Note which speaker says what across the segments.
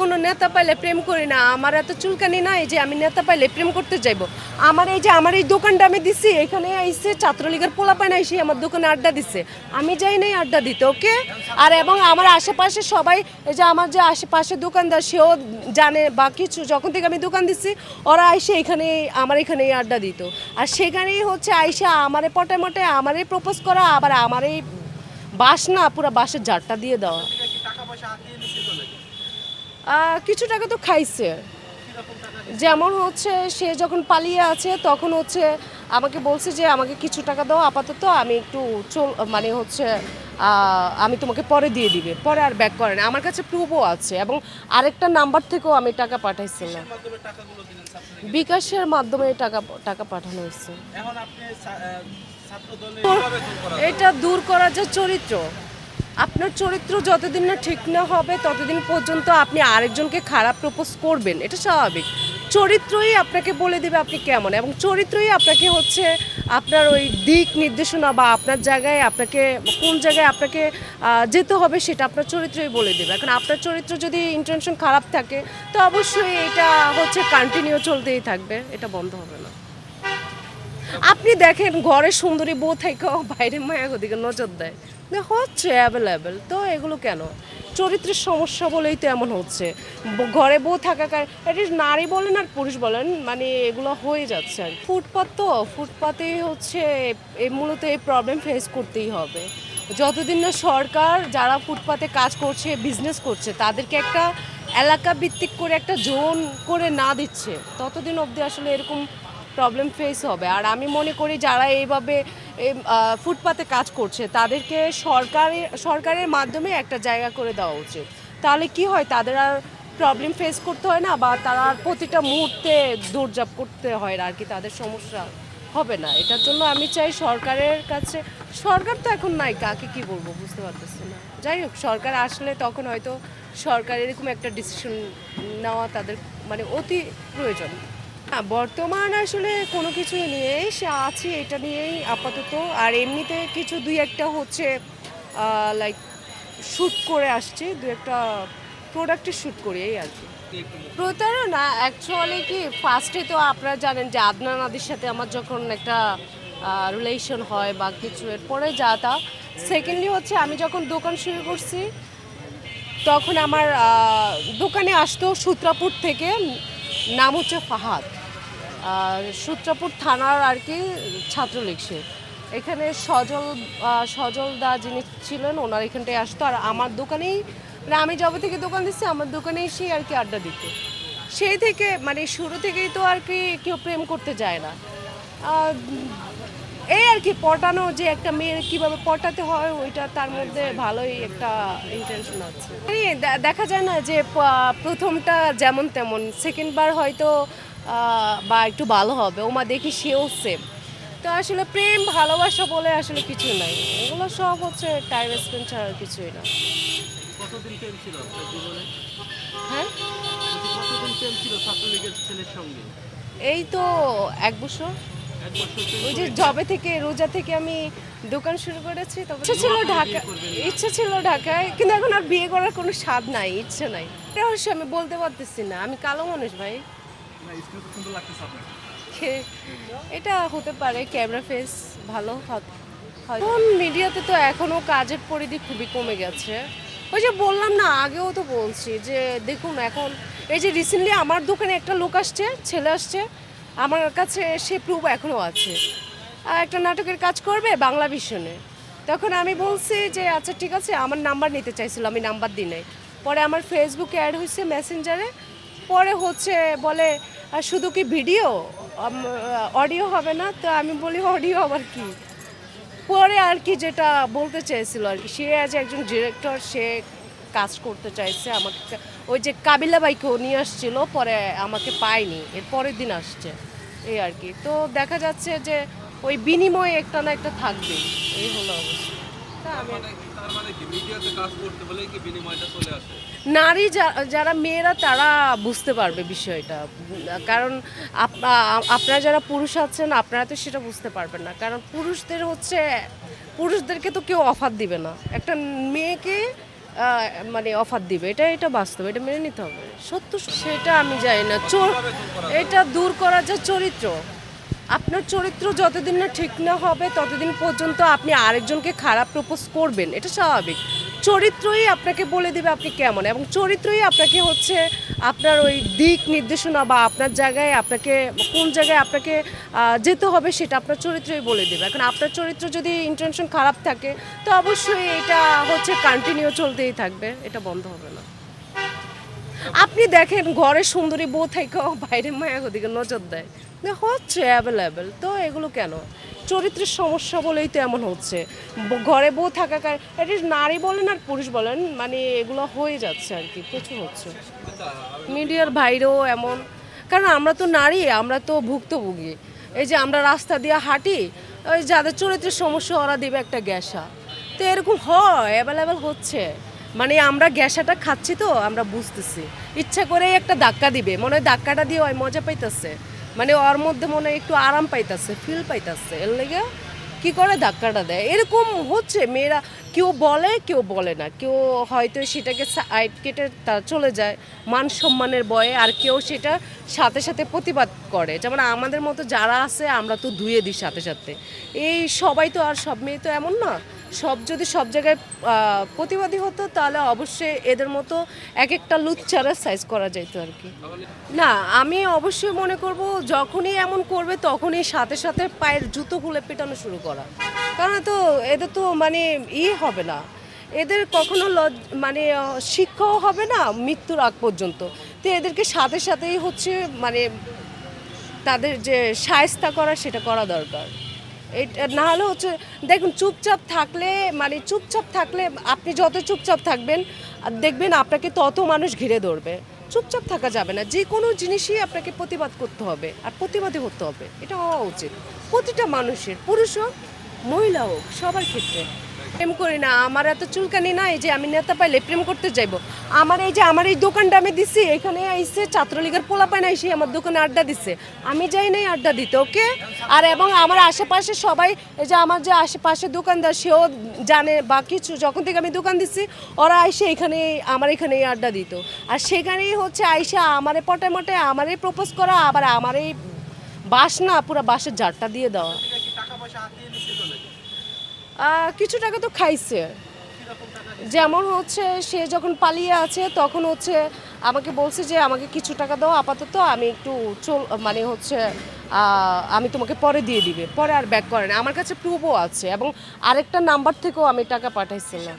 Speaker 1: কোনো নেতা পাইলে প্রেম করি না। আমার এত চুলকানি নাই যে আমি নেতা পাইলে প্রেম করতে যাইব। আমার এই যে আমার এই দোকানটা আমি দিছি, এখানে আইসে ছাত্রলীগের পোলা পায় না এসে আমার দোকানে আড্ডা দিচ্ছে আমি যাই নাই আড্ডা দিতে, ওকে? আর এবং আমার আশেপাশে সবাই, এই যে আমার যে আশেপাশে দোকানদার, সেও জানে বা কিছু। যখন থেকে আমি দোকান দিচ্ছি ওরা আইসে এখানে আমার এখানেই আড্ডা দিত। আর সেখানেই হচ্ছে আইসা আমারে পটায় মটায় আমারই প্রপোজ করা, আবার আমারই বাস না, পুরো বাসের জারটা দিয়ে দেওয়া। কিছু টাকা তো খাইছে। যেমন হচ্ছে সে যখন পালিয়ে আছে তখন হচ্ছে আমাকে বলছে যে আমাকে কিছু টাকা দাও আপাতত আমি একটু চল মানে হচ্ছে আমি তোমাকে পরে দিয়ে দিবে। পরে আর ব্যাক করে না। আমার কাছে প্রুফও আছে এবং আরেকটা নাম্বার থেকেও আমি টাকা পাঠাইছিলাম। বিকাশের মাধ্যমে টাকা টাকা পাঠানো হয়েছে? এটা দূর করা যে চরিত্র। আপনার চরিত্র যতদিন না ঠিক না হবে, ততদিন পর্যন্ত আপনি আরেকজনকে খারাপ প্রপোজ করবেন, এটা স্বাভাবিক। চরিত্রই আপনাকে বলে দেবে আপনি কেমন, এবং চরিত্রই আপনাকে হচ্ছে আপনার ওই দিক নির্দেশনা বা আপনার জায়গায় আপনাকে, কোন জায়গায় আপনাকে যেতে হবে সেটা আপনার চরিত্রই বলে দেবে। এখন আপনার চরিত্র যদি ইন্টেনশন খারাপ থাকে, তো অবশ্যই এটা হচ্ছে কন্টিনিউ চলতেই থাকবে, এটা বন্ধ হবে না। আপনি দেখেন ঘরে সুন্দরী বউ থেকেও বাইরে মায়া দিকে নজর দেয়। হচ্ছে অ্যাভেলেবেল তো এগুলো কেন? চরিত্রের সমস্যা বলেই তো এমন হচ্ছে। ঘরে বউ থাকা এটি নারী বলেন আর পুরুষ বলেন মানে এগুলো হয়ে যাচ্ছে আর। ফুটপাত তো ফুটপাতেই হচ্ছে এই মূলত এই প্রবলেম ফেস করতেই হবে। যতদিন না সরকার যারা ফুটপাতে কাজ করছে বিজনেস করছে, তাদেরকে একটা এলাকা ভিত্তিক করে একটা জোন করে না দিচ্ছে, ততদিন অবধি আসলে এরকম প্রবলেম ফেস হবে। আর আমি মনে করি যারা এইভাবে এই, ফুটপাতে কাজ করছে তাদেরকে সরকারের সরকারের মাধ্যমে একটা জায়গা করে দেওয়া উচিত। তাহলে কি হয় তাদের আর প্রবলেম ফেস করতে হয় না বা তারা প্রতিটা মুহূর্তে দৌড়জাপ করতে হয় না আর কি তাদের সমস্যা হবে না। এটার জন্য আমি চাই সরকারের কাছে সরকার তো এখন নাই কাকে কি বলব বুঝতে পারতেছি না। যাই হোক সরকার আসলে তখন হয়তো সরকার এরকম একটা ডিসিশন নেওয়া তাদের মানে অতি প্রয়োজন। হ্যাঁ বর্তমান আসলে কোনো কিছু নিয়ে সে আছে এটা নিয়েই আপাতত। আর এমনিতে কিছু দুই একটা হচ্ছে লাইক শ্যুট করে আসছে দু একটা প্রোডাক্টের শ্যুট করি, এই আর কি। প্রতারণা অ্যাকচুয়ালি কি ফার্স্টে তো আপনারা জানেন যে আদনান আদির সাথে আমার যখন একটা রিলেশন হয় বা কিছু, এরপরে যা তা। সেকেন্ডলি হচ্ছে, আমি যখন দোকান শুরু করছি, তখন আমার দোকানে আসতো সূত্রাপুর থেকে নাম হচ্ছে ফাহাদ। সূত্রাপুর থানার আর কি ছাত্রলীগ সে। এখানে সজল সজল দা যিনি ছিলেন, ওনার এখানটায় আসতো। আর আমার দোকানেই মানে আমি যবে থেকে দোকান দিচ্ছি, আমার দোকানেই সেই আর কি আড্ডা দিত। সেই থেকে মানে শুরু থেকেই তো আর কি কেউ প্রেম করতে যায় না। এই আর কি পটানো যে একটা মেয়ের কীভাবে পটাতে হয় ওইটা তার মধ্যে ভালোই একটা ইন্টেনশন আছে। দেখা যায় না যে প্রথমটা যেমন তেমন সেকেন্ড বার হয়তো বা একটু ভালো হবে। ওমা দেখি সেও সেম তো আসলে প্রেম ভালোবাসা বলে আসলে কিছু নাই। এগুলো সব হচ্ছে টাইম স্পেন্ড ছাড়া কিছুই না।
Speaker 2: কতদিন প্রেম ছিল জীবনে?
Speaker 1: হ্যাঁ?
Speaker 2: কতদিন প্রেম ছিল ছাত্রলীগের ছেলের সঙ্গে?
Speaker 1: এই তো এক বছর। ওই যে জবে থেকে রোজা থেকে আমি দোকান শুরু করেছি তবে ইচ্ছে ছিল ঢাকা ইচ্ছে ছিল ঢাকায় কিন্তু এখন আর বিয়ে করার কোনো স্বাদ নাই ইচ্ছে নাই। এটা অবশ্য আমি বলতে পারতেছি না আমি কালো মানুষ ভাই। এটা হতে পারে ক্যামেরা ফেস ভালো এখন মিডিয়াতে তো এখনও কাজের পরিধি খুবই কমে গেছে। ওই যে বললাম না আগেও তো বলছি যে দেখুন এখন এই যে রিসেন্টলি আমার দোকানে একটা লোক আসছে ছেলে আসছে আমার কাছে সে প্রুফ এখনও আছে। একটা নাটকের কাজ করবে বাংলা ভিশনে তখন আমি বলছি যে আচ্ছা ঠিক আছে, আমার নাম্বার নিতে চাইছিল, আমি নাম্বার দিই নাই। পরে আমার ফেসবুকে অ্যাড হয়েছে মেসেঞ্জারে পরে হচ্ছে বলে, "আর শুধু কি ভিডিও অডিও হবে না? তো আমি বলি অডিও আবার কি? পরে আর কি যেটা বলতে চেয়েছিল আর কি, সে আজ একজন ডিরেক্টর সে কাজ করতে চাইছে আমাকে। ওই যে কাবিলা বাইকেও নিয়ে আসছিল পরে আমাকে পায়নি এর পরের দিন আসছে এই আর কি। তো দেখা যাচ্ছে যে ওই বিনিময়ে একটা না একটা থাকবেই এই হলো অবস্থা। তা আমি
Speaker 2: মানে তার মানে কি মিডিয়াতে কাজ করতে হলে কি বিনিময়টা চলে আসে?
Speaker 1: নারী যা- যারা মেয়েরা তারা বুঝতে পারবে বিষয়টা। কারণ আপনারা যারা পুরুষ আছেন আপনারা তো সেটা বুঝতে পারবেন না। কারণ পুরুষদের হচ্ছে পুরুষদেরকে তো কেউ অফার দিবে না। একটা মেয়েকে মানে অফার দিবে। এটা এটা বাস্তব, এটা মেনে নিতে হবে। সত্য সেটা আমি জানি না। চোর, এটা দূর করা যে চরিত্র, আপনার চরিত্র যতদিন না ঠিক না হবে, ততদিন পর্যন্ত আপনি আরেকজনকে খারাপ প্রপোজ করবেন, এটা স্বাভাবিক। চরিত্রই আপনাকে বলে দিবে আপনি কেমন, এবং চরিত্রই আপনাকে হচ্ছে আপনার ওই দিক নির্দেশনা বা আপনার জায়গায় আপনাকে, কোন জায়গায় আপনাকে যেতে হবে সেটা আপনার চরিত্রই বলে দেবে। এখন আপনার চরিত্র যদি ইন্টেনশন খারাপ থাকে, তো অবশ্যই এটা হচ্ছে কন্টিনিউ চলতেই থাকবে, এটা বন্ধ হবে না। আপনি দেখেন ঘরে সুন্দরী বউ থেকেও বাইরে মায়া ওদিকে নজর দেয়। হচ্ছে অ্যাভেলেবেল তো এগুলো কেন? চরিত্রের সমস্যা বলেই তো এমন হচ্ছে। ঘরে বউ থাকা কার- এটা নারী বলেন আর পুরুষ বলেন মানে এগুলো হয়ে যাচ্ছে আর কি, প্রচুর হচ্ছে। মিডিয়ার বাইরেও এমন, কারণ আমরা তো নারী, আমরা তো ভুক্তভোগী। এই যে আমরা রাস্তা দিয়ে হাঁটি, ওই যাদের চরিত্রের সমস্যা ওরা দিবে একটা গ্যাসা। তো এরকম হয় অ্যাভেলেবেল হচ্ছে। মানে আমরা গ্যাসাটা খাচ্ছি তো, আমরা বুঝতেছি। ইচ্ছা করে একটা ধাক্কা দিবে, মনে হয় ধাক্কাটা দিয়ে ওই মজা পাইতেছে। মানে ওর মধ্যে মনে হয় একটু আরাম পাইতেছে ফিল পাইতেছে। এর লেগে কি করে ধাক্কাটা দেয়? এরকম হচ্ছে, মেয়েরা কেউ বলে কেউ বলে না। কেউ হয়তো সেটাকে সাইড কেটে তারা চলে যায়। মান সম্মানের বয়ে, আর কেউ সেটা সাথে সাথে প্রতিবাদ করে। যেমন আমাদের মতো যারা আছে, আমরা তো ধুয়ে দিই সাথে সাথে। এই সবাই তো আর সব মেয়ে তো এমন না। সব যদি সব জায়গায় প্রতিবাদী হতো, তাহলে অবশ্যই এদের মতো এক একটা লুচ্চারা সাইজ করা যেত আর কি। না, আমি অবশ্যই মনে করব, যখনই এমন করবে, তখনই সাথে সাথে পায়ের জুতো খুলে পেটানো শুরু করা। কারণ তো, এদের তো মানে ই হবে না। এদের কখনো লজ মানে শিক্ষাও হবে না মৃত্যুর আগ পর্যন্ত। তো এদেরকে সাথে সাথেই হচ্ছে মানে তাদের যে সায়স্তা করা, সেটা করা দরকার। এটা না হলে হচ্ছে, দেখুন, চুপচাপ থাকলে মানে চুপচাপ থাকলে আপনি যত চুপচাপ থাকবেন, আর দেখবেন আপনাকে তত মানুষ ঘিরে ধরবে। চুপচাপ থাকা যাবে না, যে কোনো জিনিসই আপনাকে প্রতিবাদ করতে হবে, আর প্রতিবাদী করতে হবে, এটা হওয়া উচিত। প্রতিটা মানুষের, পুরুষ হোক, মহিলা হোক, সবার ক্ষেত্রে প্রেম করি না, আমার এত চুলকানি নাই যে আমি নেতা পাইলে প্রেম করতে যাইবো। আমার এই যে আমার এই দোকানটা আমি দিছি, এখানে আইসে ছাত্রলীগের পোলা পায় না এসে আমার দোকানে আড্ডা দিচ্ছে আমি যাই নাই আড্ডা দিতে, ওকে? আর এবং আমার আশেপাশে সবাই, এই যে আমার যে আশেপাশে দোকানদার, সেও জানে বা কিছু, যখন থেকে আমি দোকান দিচ্ছি ওরা আইসে এখানে আমার এখানেই আড্ডা দিত। আর সেখানেই হচ্ছে আইসা আমারে পটে মটে আমারই প্রপোজ করা, আবার আমারই বাস না পুরো বাসের জারটা দিয়ে দেওয়া। কিছু টাকা তো খাইছে। যেমন হচ্ছে সে যখন পালিয়ে আছে, তখন হচ্ছে আমাকে বলছে যে, আমাকে কিছু টাকা দাও, আপাতত আমি একটু চল মানে হচ্ছে আমি তোমাকে পরে দিয়ে দিবে। পরে আর ব্যাক করে না। আমার কাছে প্রুফও আছে এবং আরেকটা নাম্বার থেকেও আমি টাকা পাঠাইছিলাম।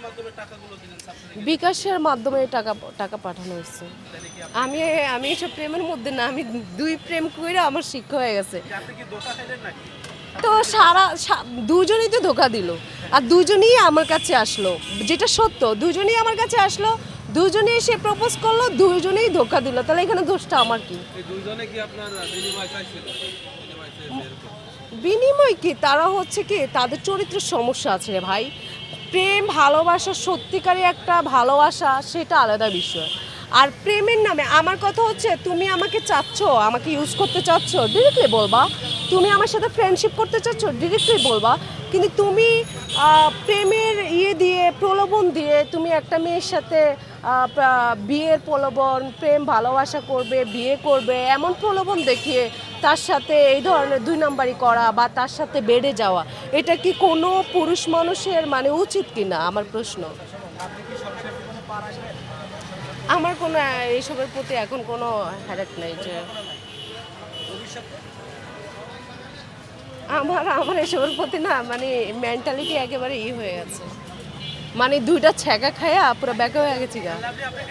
Speaker 1: বিকাশের মাধ্যমে টাকা টাকা পাঠানো হয়েছে। আমি আমি এসব প্রেমের মধ্যে না, আমি দুই প্রেম করে আমার শিক্ষা হয়ে গেছে। তো সারা দুজনেই তো ধোকা দিল। আর দুজনেই আমার কাছে আসলো। যেটা সত্য, দুজনেই আমার কাছে আসলো। দুজনেই এসে প্রপোজ করল দুজনেই ধোকা দিল। তাহলে এখানে দোষটা আমার কি?
Speaker 2: এই কি আপনার বিনিময়
Speaker 1: কি? তারা হচ্ছে কি তাদের চরিত্রের সমস্যা আছে রে ভাই। প্রেম ভালোবাসা সত্যিকারই একটা ভালোবাসা সেটা আলাদা বিষয়। আর প্রেমের নামে আমার কথা হচ্ছে তুমি আমাকে চাচ্ছ আমাকে ইউজ করতে চাচ্ছ ডিরেক্টলি বলবা। তুমি আমার সাথে ফ্রেন্ডশিপ করতে চাচ্ছ ডিরেক্টলি বলবা। কিন্তু তুমি প্রেমের প্রলোভন দিয়ে তুমি একটা মেয়ের সাথে বিয়ের প্রলোভন, প্রেম, ভালোবাসা করবে, বিয়ে করবে, এমন প্রলোভন দেখিয়ে তার সাথে এই ধরনের দুই নাম্বারই করা বা তার সাথে বেড়ে যাওয়া, এটা কি কোনো পুরুষ মানুষের মানে উচিত কি না আমার প্রশ্ন। আমার কোনো, এইসবের প্রতি এখন কোনো হ্যারেক নেই যে আমার আমার এসবের প্রতি না মানে মেন্টালিটি একেবারে ই হয়ে গেছে। মানে দুইটা ছ্যাঁকা খায়া পুরো ব্যাকা হয়ে গেছি গা।